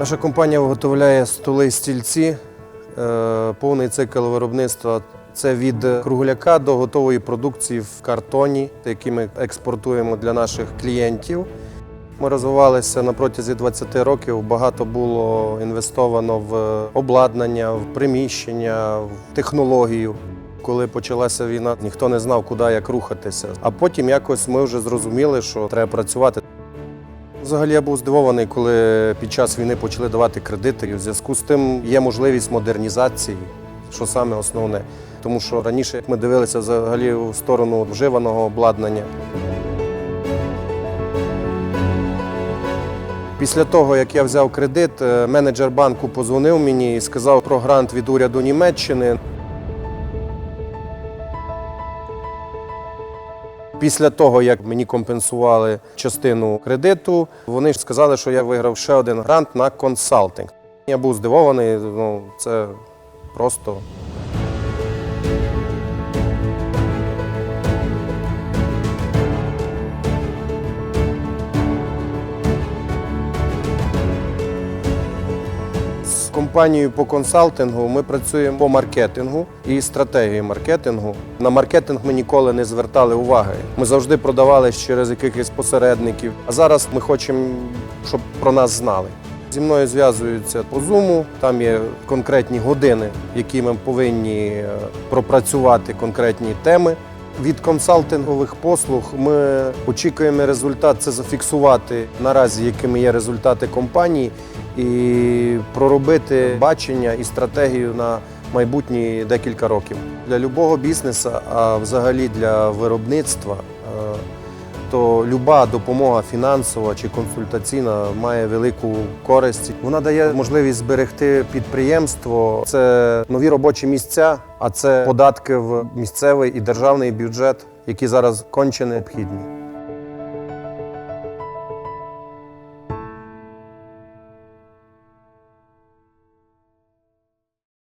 Наша компанія виготовляє столи стільці, е, повний цикл виробництва. Це від кругляка до готової продукції в картоні, які ми експортуємо для наших клієнтів. Ми розвивалися на протязі 20 років. Багато було інвестовано в обладнання, в приміщення, в технологію. Коли почалася війна, ніхто не знав, куди як рухатися. А потім якось ми вже зрозуміли, що треба працювати. Взагалі я був здивований, коли під час війни почали давати кредити. В зв'язку з тим є можливість модернізації, що саме основне. Тому що раніше ми дивилися взагалі в сторону вживаного обладнання. Після того, як я взяв кредит, е, менеджер банку позвонив мені і сказав про грант від уряду Німеччини. Після того, як мені компенсували частину кредиту, вони сказали, що я виграв ще один грант на консалтинг. Я був здивований, ну це просто Компанією по консалтингу ми працюємо по маркетингу і стратегії маркетингу. На маркетинг ми ніколи не звертали уваги. Ми завжди продавали через якихось посередників. А зараз ми хочемо, щоб про нас знали. Зі мною зв'язуються по Zoom, там є конкретні години, які ми повинні е, пропрацювати конкретні теми. Від консалтингових послуг ми очікуємо результат це зафіксувати наразі, якими є результати компанії, і проробити бачення і стратегію на майбутні декілька років. Для любого бізнесу, а взагалі для виробництва, е, то люба допомога фінансова чи консультаційна має велику користь. Вона дає можливість зберегти підприємство. Це нові робочі місця, а це податки в місцевий і державний бюджет, які зараз конче необхідні.